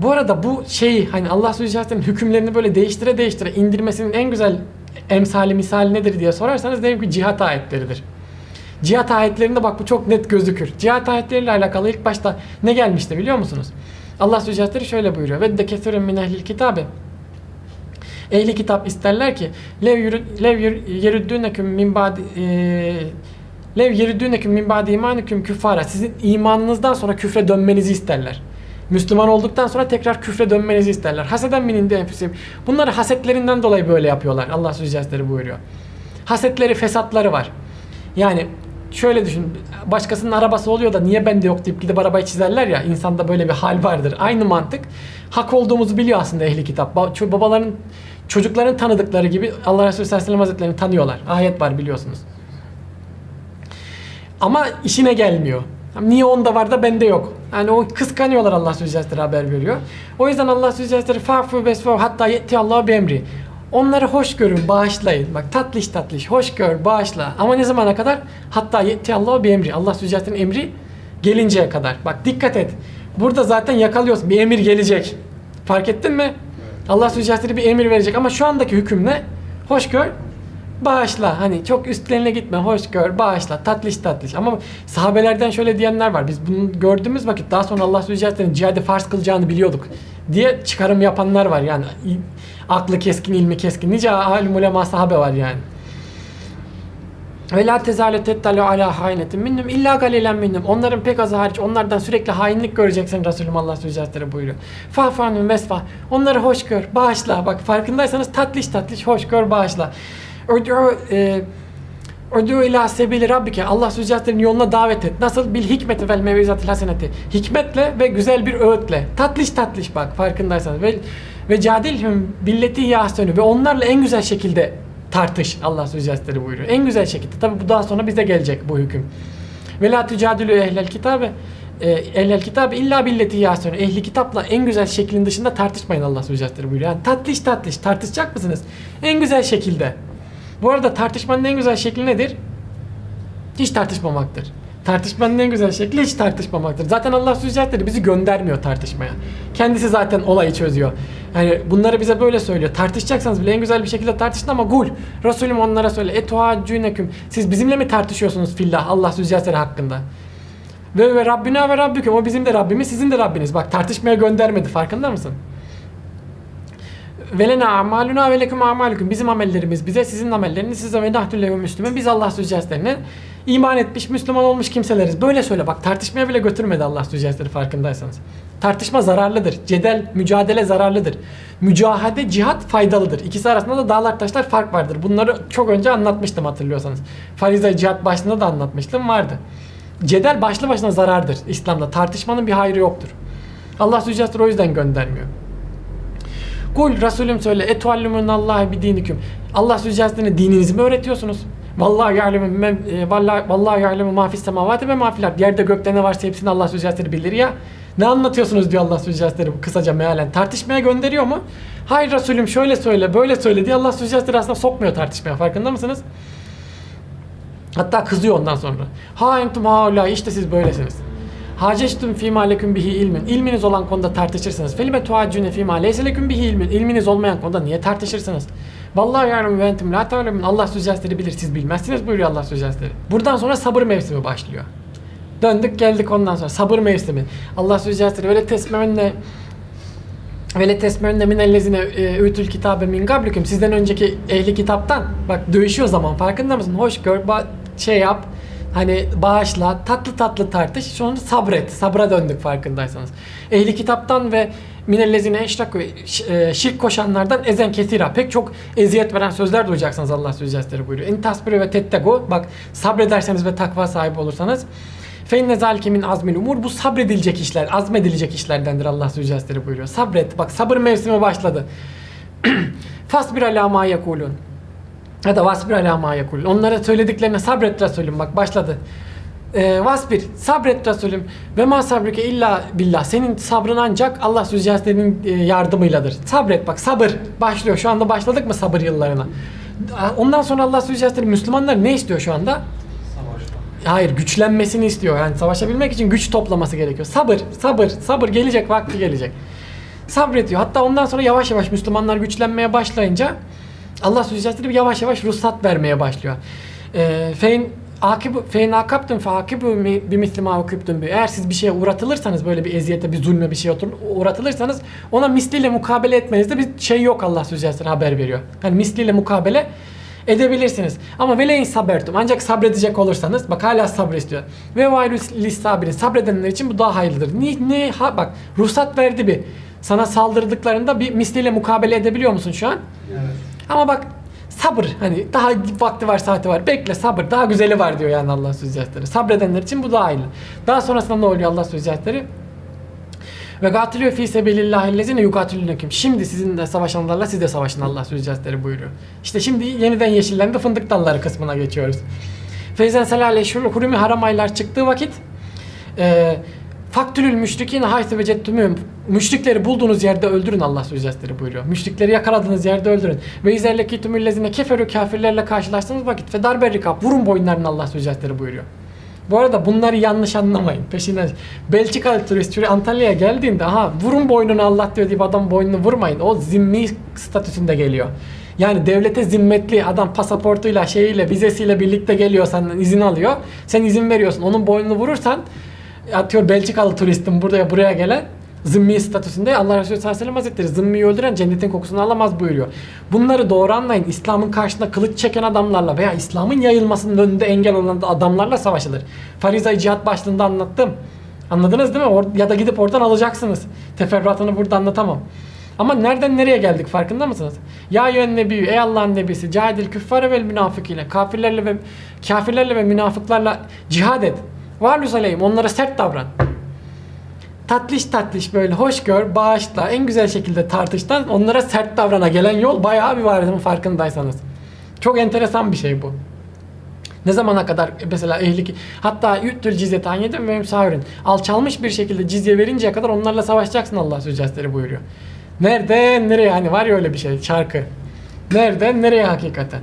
Bu arada bu şey hani Allah Sözcüsü'nün hükümlerini böyle değiştire değiştire indirmesinin en güzel emsali misali nedir diye sorarsanız derim ki cihat ayetleridir. Cihat ayetlerinde bak bu çok net gözükür. Cihat ayetleriyle alakalı ilk başta ne gelmişti biliyor musunuz? Allah Sözcüsü şöyle buyuruyor. Ve de kesirun min ehlil kitabe. Ehli kitap isterler ki lev yürü- lev yürü- yerüddüneküm min ba'di eee, lev yerüddüneküm min ba'di imanüküm küffara. Sizin imanınızdan sonra küfre dönmenizi isterler. Müslüman olduktan sonra tekrar küfre dönmenizi isterler. Haseden min indi enfüsihim. Bunları hasetlerinden dolayı böyle yapıyorlar. Allah Sözcüsü buyuruyor. Hasetleri, fesatları var. Yani şöyle düşün. Başkasının arabası oluyor da niye bende yok deyip gidip arabayı çizerler ya. insanda böyle bir hal vardır. Aynı mantık. Hak olduğumuzu biliyor aslında ehli kitap. Babaların çocukların tanıdıkları gibi Allah Resulü sallallahu aleyhi ve hazretlerini tanıyorlar. Ayet var biliyorsunuz. Ama işine gelmiyor. Niye onda var da bende yok. Yani o kıskanıyorlar Allah Sözcüsü haber veriyor. O yüzden Allah Sözcüsü fafu besfu hatta yetti Allah emri. Onları hoş görün, bağışlayın. Bak tatlış tatlış, hoş gör, bağışla. Ama ne zamana kadar? Hatta yetti Allah bir emri. Allah Sözcüsü'nün emri gelinceye kadar. Bak dikkat et. Burada zaten yakalıyorsun. Bir emir gelecek. Fark ettin mi? Allah Sözcüsü bir emir verecek. Ama şu andaki hüküm ne? Hoş gör, bağışla. Hani çok üstlerine gitme. Hoş gör, bağışla. Tatlış tatlış. Ama sahabelerden şöyle diyenler var. Biz bunu gördüğümüz vakit daha sonra Allah Sözcüsü'nün cihadı farz kılacağını biliyorduk diye çıkarım yapanlar var. Yani aklı keskin, ilmi keskin. Nice alim ulema sahabe var yani. Ve la tezale tettalu ala haynetin minnum illa galilen minnum. Onların pek azı hariç onlardan sürekli hainlik göreceksin Resulüm Allah Sözcüsü buyuruyor. Fa'fanun vesfa. Onları hoş gör, bağışla. Bak farkındaysanız tatlış tatlış hoş gör, bağışla. Ud'u e, Ud'u ila sebili rabbike. Allah Sözcüsü'nün yoluna davet et. Nasıl? Bil hikmeti vel mevizatil haseneti. Hikmetle ve güzel bir öğütle. Tatlış tatlış bak farkındaysanız. Ve, ve cadilhum billeti yahsönü. Ve onlarla en güzel şekilde tartış. Allah Sözcüsü buyuruyor. En güzel şekilde. Tabi bu daha sonra bize gelecek bu hüküm. Ve la tücadülü ehlel kitabe e, ehlel kitabe illa billeti yahsönü. Ehli kitapla en güzel şeklin dışında tartışmayın Allah Sözcüsü buyuruyor. Yani tatlış tatlış tartışacak mısınız? En güzel şekilde. Bu arada tartışmanın en güzel şekli nedir? Hiç tartışmamaktır. Tartışmanın en güzel şekli hiç tartışmamaktır. Zaten Allah Sözcüsü bizi göndermiyor tartışmaya. Kendisi zaten olayı çözüyor. Yani bunları bize böyle söylüyor. Tartışacaksanız bile en güzel bir şekilde tartışın ama gul. Resulüm onlara söyle. Etuhaccüneküm. Siz bizimle mi tartışıyorsunuz fillah Allah Sözcüsü hakkında? Ve ve Rabbina ve Rabbüküm. O bizim de Rabbimiz, sizin de Rabbiniz. Bak tartışmaya göndermedi. Farkında mısın? Velena amaluna ve leküm amalukum. Bizim amellerimiz bize, sizin amelleriniz size ve nahdü lehu müslümen. Biz Allah sözcüslerine iman etmiş, Müslüman olmuş kimseleriz. Böyle söyle bak tartışmaya bile götürmedi Allah sözcüsleri farkındaysanız. Tartışma zararlıdır. Cedel, mücadele zararlıdır. Mücahede, cihat faydalıdır. İkisi arasında da dağlar taşlar fark vardır. Bunları çok önce anlatmıştım hatırlıyorsanız. Farize cihat başlığında da anlatmıştım vardı. Cedel başlı başına zarardır İslam'da. Tartışmanın bir hayrı yoktur. Allah sözcüsleri o yüzden göndermiyor. Kul Resulüm söyle etuallumun Allah'a bir diniküm. Allah sözcüsüne dininizi mi öğretiyorsunuz? Vallahi ya'lemu e, vallahi vallahi ya'lemu ma fis semavati ve ma fil. Yerde gökte ne varsa hepsini Allah sözcüsleri bilir ya. Ne anlatıyorsunuz diyor Allah sözcüsleri kısaca mealen. Tartışmaya gönderiyor mu? Hayır Resulüm şöyle söyle, böyle söyle diye Allah sözcüsleri aslında sokmuyor tartışmaya. Farkında mısınız? Hatta kızıyor ondan sonra. Ha entum haula işte siz böylesiniz. Haceştum fîmâ leküm bihi ilmin. İlminiz olan konuda tartışırsınız. Felime tuhaccune fîmâ leyse leküm bihi ilmin. İlminiz olmayan konuda niye tartışırsınız? Vallahi ya'lemu ve entum la ta'lemun. Allah sözcüsleri bilir siz bilmezsiniz buyuruyor Allah sözcüsleri. Buradan sonra sabır mevsimi başlıyor. Döndük geldik ondan sonra sabır mevsimi. Allah sözcüsleri öyle tesmemenle ve le tesmenne minellezine ütül kitabe min gablikum. Sizden önceki ehli kitaptan bak dövüşüyor zaman farkında mısın? Hoş gör, şey yap. Hani bağışla, tatlı tatlı tartış. Sonra sabret. Sabra döndük farkındaysanız. Ehli kitaptan ve minellezine eşrak e, şirk koşanlardan ezen ketira. Pek çok eziyet veren sözler duyacaksınız Allah sözcüsleri buyuruyor. En ve tettego. Bak sabrederseniz ve takva sahibi olursanız Feinne zalike min azmil umur. Bu sabredilecek işler, azmedilecek işlerdendir Allah Sözcüsleri buyuruyor. Sabret. Bak sabır mevsimi başladı. Fasbir ala ma yekulun. Da vasbir ala ma yekulun. Onlara söylediklerine sabret Resulüm. Bak başladı. Ee, vasbir, sabret Resulüm. Ve ma sabrike illa billah. Senin sabrın ancak Allah Sözcüslerinin e, yardımıyladır. Sabret bak sabır. Başlıyor. Şu anda başladık mı sabır yıllarına? Ondan sonra Allah Sözcüsleri Müslümanlar ne istiyor şu anda? Hayır güçlenmesini istiyor. Yani savaşabilmek için güç toplaması gerekiyor. Sabır, sabır, sabır gelecek vakti gelecek. sabrediyor. Hatta ondan sonra yavaş yavaş Müslümanlar güçlenmeye başlayınca Allah Sözcüsü yavaş yavaş ruhsat vermeye başlıyor. Ee, fein akibu fein akabtum fe akibu mi- bi misli ma ukibtum bi. Eğer siz bir şeye uğratılırsanız böyle bir eziyete, bir zulme bir şeye uğratılırsanız ona misliyle mukabele etmenizde bir şey yok Allah Sözcüsü haber veriyor. Yani misliyle mukabele edebilirsiniz. Ama veleyin sabertum. Ancak sabredecek olursanız bak hala sabır istiyor. Ve vaylü sabirin. Sabredenler için bu daha hayırlıdır. Ni, ne ha bak ruhsat verdi bir. Sana saldırdıklarında bir misliyle mukabele edebiliyor musun şu an? Evet. Ama bak sabır hani daha vakti var saati var bekle sabır daha güzeli var diyor yani Allah sözcükleri. Sabredenler için bu daha hayırlı. Daha sonrasında ne oluyor Allah sözcükleri? Ve gatiliyor fi sebilillahi lezine yukatilünekum. Şimdi sizinle savaşanlarla siz de savaşın Allah sözcükleri buyuruyor. İşte şimdi yeniden yeşillendi fındık dalları kısmına geçiyoruz. Feyzen selale şul hurumi haram aylar çıktığı vakit e, faktülül müşrikine haytı ve cettümüm müşrikleri bulduğunuz yerde öldürün Allah sözcükleri buyuruyor. Müşrikleri yakaladığınız yerde öldürün. Ve izerleki tümüllezine keferü kafirlerle karşılaştığınız vakit fedar berrikab vurun boyunlarını Allah sözcükleri buyuruyor. Bu arada bunları yanlış anlamayın. Peşinden Belçikalı turist şuraya Antalya'ya geldiğinde aha vurun boynunu Allah diyor deyip adam boynunu vurmayın. O zimmi statüsünde geliyor. Yani devlete zimmetli adam pasaportuyla şeyiyle vizesiyle birlikte geliyor senden izin alıyor. Sen izin veriyorsun. Onun boynunu vurursan atıyor Belçikalı turistin buraya buraya gelen zimmi statüsünde Allah Resulü sallallahu aleyhi ve sellem hazretleri zimmiyi öldüren cennetin kokusunu alamaz buyuruyor. Bunları doğru anlayın. İslam'ın karşısında kılıç çeken adamlarla veya İslam'ın yayılmasının önünde engel olan adamlarla savaşılır. Fariza'yı cihat başlığında anlattım. Anladınız değil mi? Or- ya da gidip oradan alacaksınız. Teferruatını burada anlatamam. Ama nereden nereye geldik farkında mısınız? Ya yön nebi, ey Allah'ın nebisi, cahidil küffare vel münafıkine, kafirlerle ve kafirlerle ve münafıklarla cihad et. Varlus aleyhim, onlara sert davran tatlış tatlış böyle hoş gör, bağışla, en güzel şekilde tartıştan onlara sert davrana gelen yol bayağı bir var farkındaysanız. Çok enteresan bir şey bu. Ne zamana kadar mesela ehli hatta yüttül cizye tanyedin ve müsavirin alçalmış bir şekilde cizye verinceye kadar onlarla savaşacaksın Allah sözcüsleri buyuruyor. Nereden nereye hani var ya öyle bir şey şarkı. Nereden nereye hakikaten.